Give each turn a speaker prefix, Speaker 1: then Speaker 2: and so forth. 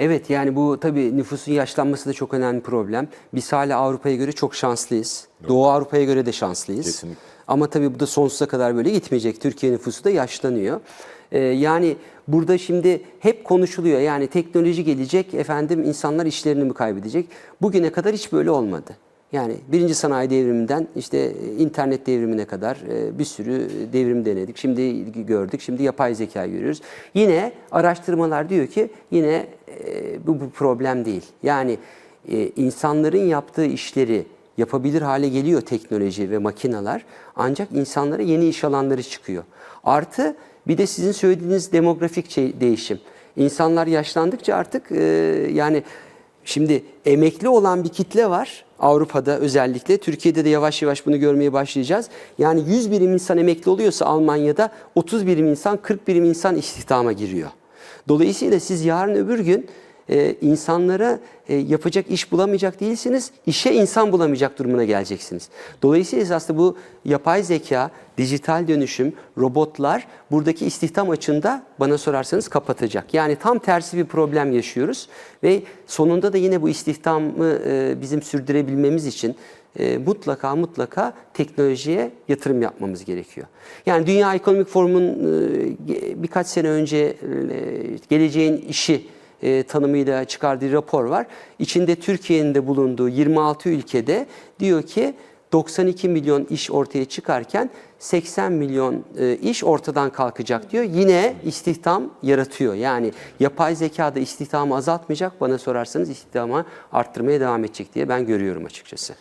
Speaker 1: Evet yani bu tabii nüfusun yaşlanması da çok önemli problem. Biz hala Avrupa'ya göre çok şanslıyız. Doğu Avrupa'ya göre de şanslıyız.
Speaker 2: Kesinlikle.
Speaker 1: Ama tabii bu da sonsuza kadar böyle gitmeyecek. Türkiye nüfusu da yaşlanıyor. Ee, yani burada şimdi hep konuşuluyor. Yani teknoloji gelecek, efendim insanlar işlerini mi kaybedecek? Bugüne kadar hiç böyle olmadı. Yani birinci sanayi devriminden işte e, internet devrimine kadar e, bir sürü devrim denedik. Şimdi gördük, şimdi yapay zeka görüyoruz. Yine araştırmalar diyor ki yine e, bu, bu problem değil. Yani e, insanların yaptığı işleri yapabilir hale geliyor teknoloji ve makineler. Ancak insanlara yeni iş alanları çıkıyor. Artı bir de sizin söylediğiniz demografik şey, değişim. İnsanlar yaşlandıkça artık e, yani şimdi emekli olan bir kitle var. Avrupa'da özellikle, Türkiye'de de yavaş yavaş bunu görmeye başlayacağız. Yani 100 birim insan emekli oluyorsa Almanya'da 30 birim insan, 40 birim insan istihdama giriyor. Dolayısıyla siz yarın öbür gün e, insanlara yapacak iş bulamayacak değilsiniz, işe insan bulamayacak durumuna geleceksiniz. Dolayısıyla aslında bu yapay zeka, dijital dönüşüm, robotlar buradaki istihdam açığında bana sorarsanız kapatacak. Yani tam tersi bir problem yaşıyoruz ve sonunda da yine bu istihdamı e, bizim sürdürebilmemiz için e, mutlaka mutlaka teknolojiye yatırım yapmamız gerekiyor. Yani Dünya Ekonomik Forum'un e, birkaç sene önce geleceğin işi e, tanımıyla çıkardığı rapor var. İçinde Türkiye'nin de bulunduğu 26 ülkede diyor ki 92 milyon iş ortaya çıkarken 80 milyon e, iş ortadan kalkacak diyor. Yine istihdam yaratıyor. Yani yapay zeka da istihdamı azaltmayacak. Bana sorarsanız istihdamı arttırmaya devam edecek diye ben görüyorum açıkçası.